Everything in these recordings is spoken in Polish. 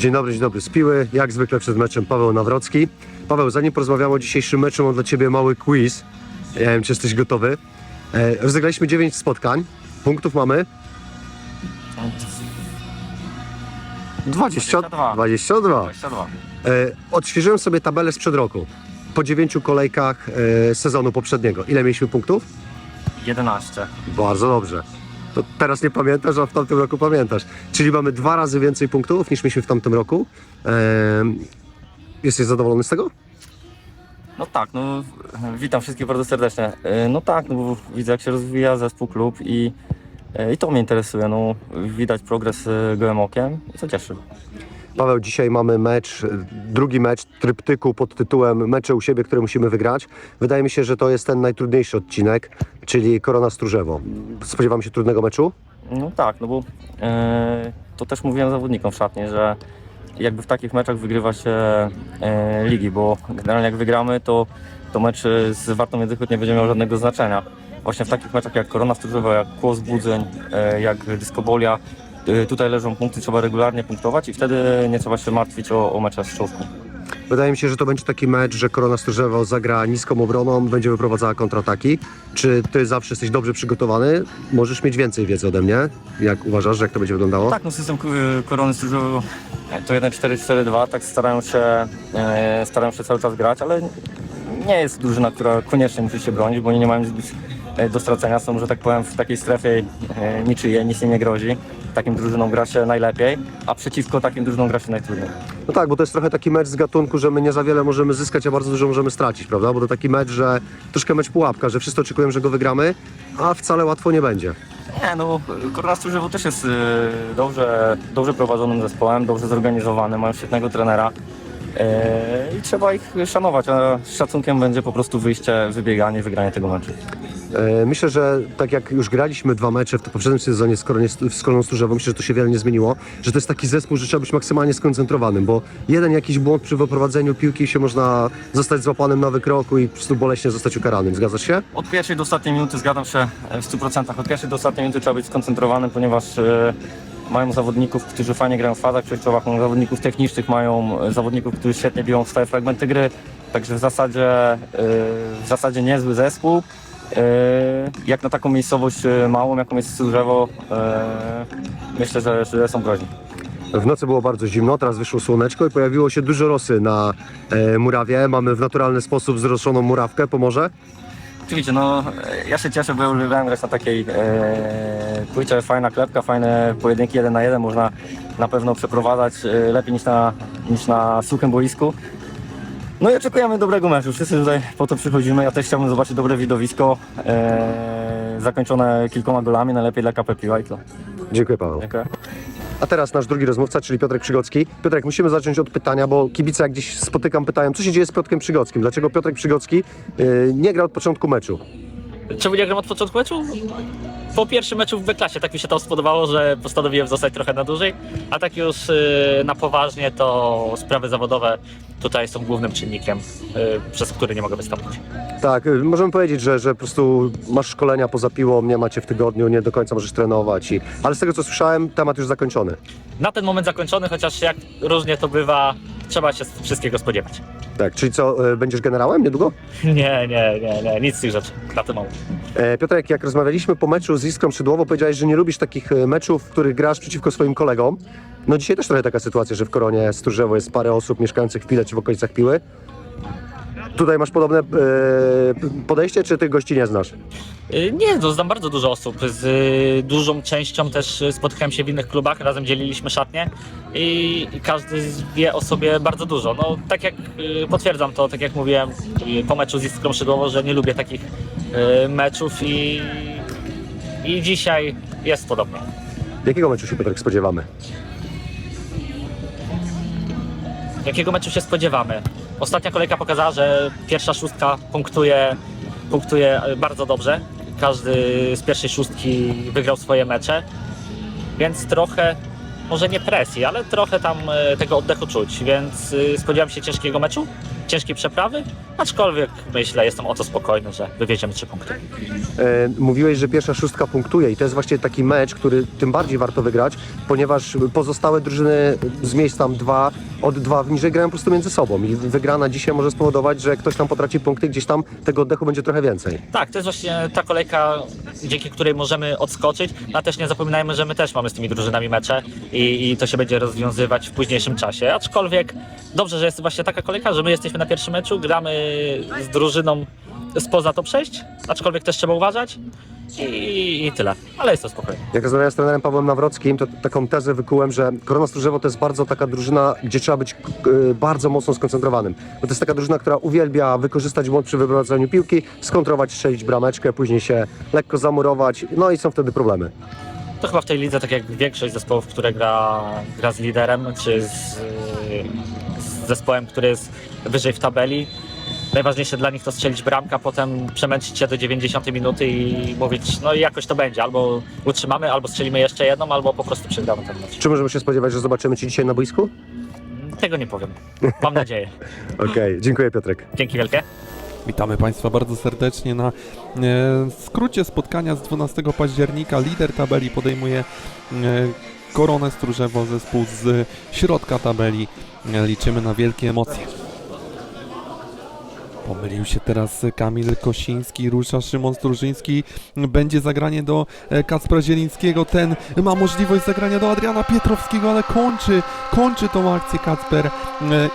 Dzień dobry, dzień dobry z Piły. Jak zwykle przed meczem Paweł Nawrocki. Paweł, zanim porozmawiamy o dzisiejszym meczu, mam dla Ciebie mały quiz. Ja wiem, czy jesteś gotowy. E, rozegraliśmy 9 spotkań. Punktów mamy 20, 22. 22. 22. E, odświeżyłem sobie tabelę sprzed roku. Po 9 kolejkach e, sezonu poprzedniego. Ile mieliśmy punktów? 11. Bardzo dobrze. To teraz nie pamiętasz, a w tamtym roku pamiętasz. Czyli mamy dwa razy więcej punktów niż mieliśmy w tamtym roku. Ehm, jesteś zadowolony z tego? No tak, no witam wszystkich bardzo serdecznie. E, No tak, no bo widzę jak się rozwija zespół, klub i, e, i to mnie interesuje. No widać progres e, gołym okiem i to cieszy. Paweł, dzisiaj mamy mecz, drugi mecz tryptyku pod tytułem Mecze u siebie, które musimy wygrać. Wydaje mi się, że to jest ten najtrudniejszy odcinek, czyli Korona Stróżewo. Spodziewam się trudnego meczu? No tak, no bo e, to też mówiłem zawodnikom w szatni, że jakby w takich meczach wygrywa się e, ligi, bo generalnie jak wygramy, to, to mecz z Wartą Międzychód nie będzie miał żadnego znaczenia. Właśnie w takich meczach jak Korona Stróżewa, jak Kłos Budzeń, e, jak Dyskobolia, tutaj leżą punkty, trzeba regularnie punktować i wtedy nie trzeba się martwić o, o mecze z czołówką. Wydaje mi się, że to będzie taki mecz, że Korona Stróżewo zagra niską obroną, będzie wyprowadzała kontrataki. Czy ty zawsze jesteś dobrze przygotowany? Możesz mieć więcej wiedzy ode mnie. Jak uważasz, jak to będzie wyglądało? Tak, no system k- Korony Stróżewa to 1-4-4-2, tak starają się, e, starają się cały czas grać, ale nie jest drużyna, która koniecznie musi się bronić, bo oni nie mają nic e, do stracenia, są, że tak powiem, w takiej strefie e, niczyje, nic im nie grozi. Takim drużynom gra się najlepiej, a przeciwko takim drużynom gra się najtrudniej. No tak, bo to jest trochę taki mecz z gatunku, że my nie za wiele możemy zyskać, a bardzo dużo możemy stracić, prawda? Bo to taki mecz, że troszkę mecz pułapka, że wszyscy oczekują, że go wygramy, a wcale łatwo nie będzie. Nie, no Korona Stróżewo też jest e, dobrze, dobrze prowadzonym zespołem, dobrze zorganizowany, mają świetnego trenera. e, I trzeba ich szanować, a szacunkiem będzie po prostu wyjście, wybieganie, wygranie tego meczu. E, Myślę, że tak jak już graliśmy dwa mecze w poprzednim sezonie z, Koronie, z Koroną Stróżewą, myślę, że to się wiele nie zmieniło, że to jest taki zespół, że trzeba być maksymalnie skoncentrowanym, bo jeden jakiś błąd przy wyprowadzeniu piłki się można zostać złapanym na wykroku i po prostu boleśnie zostać ukaranym. Zgadzasz się? Od pierwszej do ostatniej minuty zgadzam się w 100%. Od pierwszej do ostatniej minuty trzeba być skoncentrowanym, ponieważ e, mają zawodników, którzy fajnie grają w fazach przejściowych, mają zawodników technicznych, mają zawodników, którzy świetnie biją stałe fragmenty gry. Także w zasadzie, e, w zasadzie niezły zespół. E, Jak na taką miejscowość e, małą, jaką jest Służewo, e, myślę, że, że są groźni. W nocy było bardzo zimno, teraz wyszło słoneczko i pojawiło się dużo rosy na murawie. Mamy w naturalny sposób zroszoną murawkę, pomoże? Oczywiście, no ja się cieszę, bo uwielbiałem grać na takiej e, płycie, fajna klepka, fajne pojedynki jeden na jeden, można na pewno przeprowadzać e, lepiej niż na, niż na suchym boisku. No i oczekujemy dobrego meczu, wszyscy tutaj po to przychodzimy, ja też chciałbym zobaczyć dobre widowisko, e, zakończone kilkoma golami, najlepiej dla KP Piła i to. Dziękuję Paweł. Dziękuję. A teraz nasz drugi rozmówca, czyli Piotrek Przygocki. Piotrek, musimy zacząć od pytania, bo kibice jak gdzieś spotykam pytają, co się dzieje z Piotrkiem Przygockim? Dlaczego Piotrek Przygocki y, nie gra od początku meczu? Czemu nie gram od początku meczu? Po pierwszym meczu w B-klasie tak mi się to spodobało, że postanowiłem zostać trochę na dłużej, a tak już y, na poważnie to sprawy zawodowe tutaj są głównym czynnikiem, y, przez który nie mogę wystąpić. Tak, y, możemy powiedzieć, że, że po prostu masz szkolenia poza piłą, nie macie w tygodniu, nie do końca możesz trenować. I... Ale z tego co słyszałem, temat już zakończony. Na ten moment zakończony, chociaż jak różnie to bywa, trzeba się wszystkiego spodziewać. Tak, czyli co, y, będziesz generałem niedługo? Nie, nie, nie, nie, nic z tych rzeczy na ten moment. E, Piotrek, jak rozmawialiśmy po meczu z Iskrą Szydłową, powiedziałeś, że nie lubisz takich e, meczów, w których grasz przeciwko swoim kolegom. No dzisiaj też trochę taka sytuacja, że w Koronie Stróżewo jest parę osób mieszkających w Pile czy w okolicach Piły. Tutaj masz podobne e, podejście, czy tych gości nie znasz? Y, Nie, no, znam bardzo dużo osób. Z y, dużą częścią też y, spotykałem się w innych klubach, razem dzieliliśmy szatnie i, i każdy z- wie o sobie bardzo dużo. No, tak jak y, potwierdzam to, tak jak mówiłem y, po meczu z Iskrą Szydłową, że nie lubię takich y, meczów i, i dzisiaj jest podobnie. Jakiego meczu się Piotrek spodziewamy? Jakiego meczu się spodziewamy? Ostatnia kolejka pokazała, że pierwsza szóstka punktuje, punktuje bardzo dobrze. Każdy z pierwszej szóstki wygrał swoje mecze, więc trochę, może nie presji, ale trochę tam e, tego oddechu czuć, więc e, spodziewam się ciężkiego meczu. ciężkiej przeprawy, aczkolwiek myślę, jestem o to spokojny, że wywieziemy trzy punkty. E, mówiłeś, że pierwsza szóstka punktuje i to jest właśnie taki mecz, który tym bardziej warto wygrać, ponieważ pozostałe drużyny z miejsc tam dwa, od dwa niżej grają po prostu między sobą i wygrana dzisiaj może spowodować, że ktoś tam potraci punkty, gdzieś tam tego oddechu będzie trochę więcej. Tak, to jest właśnie ta kolejka, dzięki której możemy odskoczyć, no a też nie zapominajmy, że my też mamy z tymi drużynami mecze i, i to się będzie rozwiązywać w późniejszym czasie, aczkolwiek dobrze, że jest właśnie taka kolejka, że my jesteśmy na pierwszym meczu, gramy z drużyną spoza top 6, aczkolwiek też trzeba uważać i, i tyle, ale jest to spokojnie. Jak rozmawiałem z trenerem Pawłem Nawrockim, to taką tezę wykułem, że Korona Stróżewo to jest bardzo taka drużyna, gdzie trzeba być bardzo mocno skoncentrowanym. Bo to jest taka drużyna, która uwielbia wykorzystać błąd przy wyprowadzaniu piłki, skontrować, strzelić brameczkę, później się lekko zamurować, no i są wtedy problemy. To chyba w tej lidze, tak jak większość zespołów, które gra, gra z liderem, czy z, z zespołem, który jest wyżej w tabeli, najważniejsze dla nich to strzelić bramkę, a potem przemęczyć się do 90 minuty i mówić, no i jakoś to będzie, albo utrzymamy, albo strzelimy jeszcze jedną, albo po prostu przegramy ten mecz. Czy możemy się spodziewać, że zobaczymy Cię dzisiaj na boisku? Tego nie powiem. Mam nadzieję. Okej, dziękuję Piotrek. Dzięki wielkie. Witamy Państwa bardzo serdecznie na e, skrócie spotkania z 12 października. Lider tabeli podejmuje e, Koronę Stróżewo, zespół z środka tabeli. E, liczymy na wielkie emocje. Pomylił się teraz Kamil Kosiński, rusza Szymon Stróżyński, będzie zagranie do e, Kacpra Zielińskiego, ten ma możliwość zagrania do Adriana Pietrowskiego, ale kończy, kończy tą akcję Kacper e,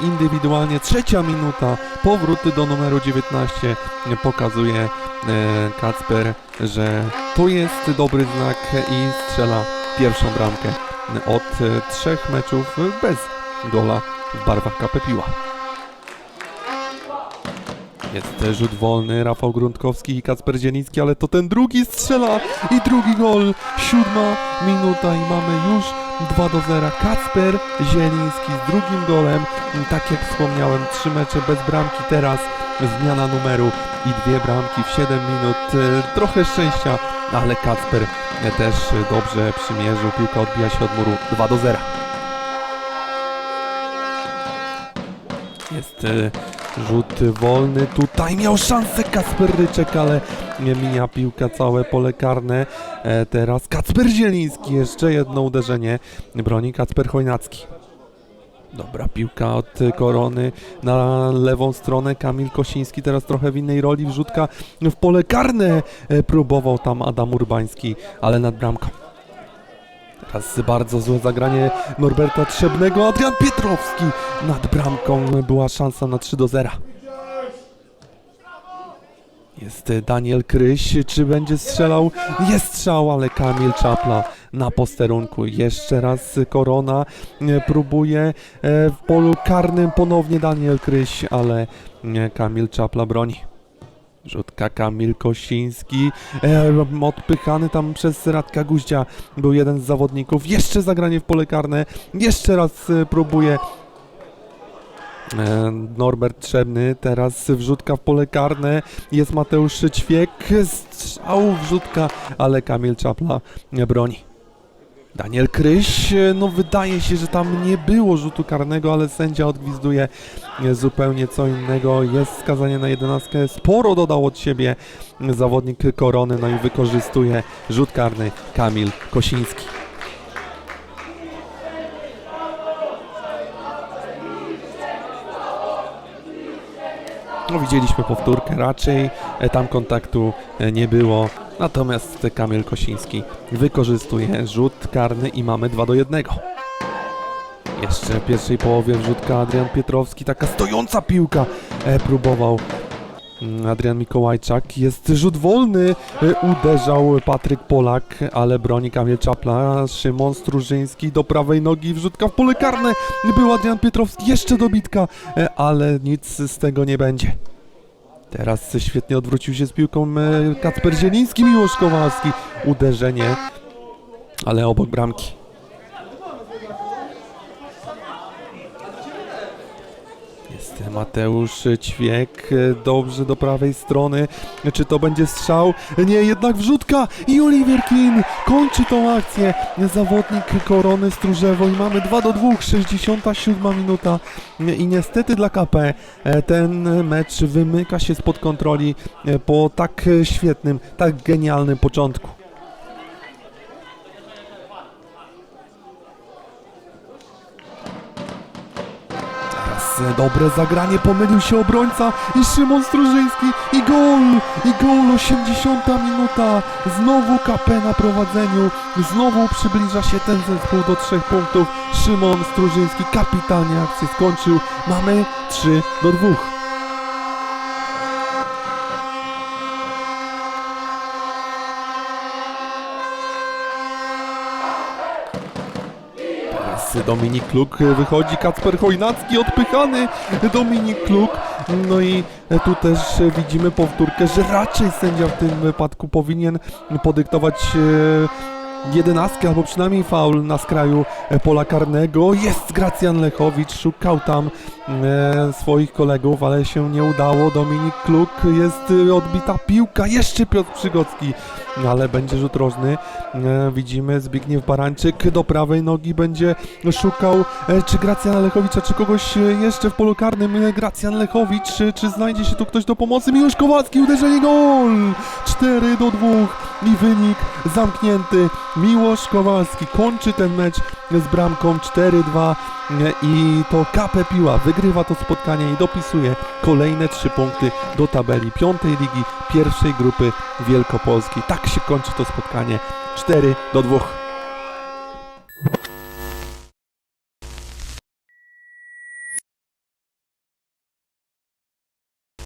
indywidualnie. Trzecia minuta, powrót do numeru 19 e, pokazuje e, Kacper, że to jest dobry znak i strzela pierwszą bramkę od trzech meczów bez gola w barwach KP Jest rzut wolny, Rafał Gruntkowski i Kacper Zieliński, ale to ten drugi strzela i drugi gol. Siódma minuta i mamy już 2 do 0. Kacper Zieliński z drugim golem. Tak jak wspomniałem, trzy mecze bez bramki, teraz zmiana numeru i dwie bramki w 7 minut. E, Trochę szczęścia, ale Kacper też dobrze przymierzył. Piłka odbija się od muru 2 do 0. Jest e, rzut wolny. Tutaj miał szansę Kasper Ryczek, ale nie mija piłka całe pole karne. E, teraz Kacper Zieliński. Jeszcze jedno uderzenie. Broni Kacper Chojnacki. Dobra, piłka od Korony na lewą stronę. Kamil Kosiński teraz trochę w innej roli. Wrzutka w pole karne. E, próbował tam Adam Urbański, ale nad bramką. Teraz bardzo złe zagranie Norberta Trzebnego. Adrian Pietrowski nad bramką. Była szansa na 3 do 0. Jest Daniel Kryś. Czy będzie strzelał? Jest strzał, ale Kamil Czapla na posterunku. Jeszcze raz Korona e, próbuje e, w polu karnym ponownie Daniel Kryś, ale e, Kamil Czapla broni. Rzutka Kamil Kosiński, e, odpychany tam przez Radka Guździa, był jeden z zawodników. Jeszcze zagranie w pole karne, jeszcze raz e, próbuje e, Norbert Trzebny, teraz wrzutka w pole karne, jest Mateusz Ćwiek, strzał, wrzutka, ale Kamil Czapla broni. Daniel Kryś, e, no wydaje się, że tam nie było rzutu karnego, ale sędzia odgwizduje e, zupełnie co innego. Jest skazanie na jedenastkę, sporo dodał od siebie zawodnik Korony, no i wykorzystuje rzut karny Kamil Kosiński. No, widzieliśmy powtórkę, raczej e, tam kontaktu nie było. Natomiast Kamil Kosiński wykorzystuje rzut karny i mamy 2 do 1. Jeszcze w pierwszej połowie wrzutka Adrian Pietrowski, taka stojąca piłka e, próbował mm, Adrian Mikołajczak. Jest rzut wolny, e, uderzał Patryk Polak, ale broni Kamil Czapla. Szymon Strużyński do prawej nogi, wrzutka w pole karne. Był Adrian Pietrowski, jeszcze dobitka, e, ale nic z tego nie będzie. Teraz świetnie odwrócił się z piłką e, Kacper Zieliński, Miłosz Kowalski. Uderzenie, ale obok bramki. Jest Mateusz Ćwiek, dobrze do prawej strony. Czy to będzie strzał? Nie, jednak wrzutka i Oliver Kin kończy tą akcję. Zawodnik Korony Stróżewo i mamy 2 do 2, 67 minuta. I niestety dla KP e, ten mecz wymyka się spod kontroli e, po tak e, świetnym, tak genialnym początku. Dobre zagranie, pomylił się obrońca i Szymon Strużyński i gol! I gol, 80 minuta! Znowu KP na prowadzeniu, znowu przybliża się ten zespół do trzech punktów. Szymon Strużyński kapitalnie akcję skończył. Mamy 3 do 2. Dominik Kluk wychodzi, Kacper Chojnacki odpychany, Dominik Kluk. No i tu też widzimy powtórkę, że raczej sędzia w tym wypadku powinien podyktować e, jedenastkę, albo przynajmniej faul na skraju e, pola karnego. Jest Gracjan Lechowicz, szukał tam e, swoich kolegów, ale się nie udało. Dominik Kluk, jest e, odbita piłka, jeszcze Piotr Przygocki, ale będzie rzut rożny. E, widzimy Zbigniew Barańczyk do prawej nogi będzie szukał e, czy Gracjana Lechowicza, czy kogoś e, jeszcze w polu karnym. Gracjan Lechowicz, czy, czy znajdzie się tu ktoś do pomocy? Miłosz Kowalski, uderzenie gol! 4 do 2 i wynik zamknięty. Miłosz Kowalski kończy ten mecz z bramką 4-2 e, i to KP Piła wygrywa to spotkanie i dopisuje kolejne 3 punkty do tabeli piątej ligi pierwszej grupy Wielkopolskiej. Tak się kończy to spotkanie 4 do 2.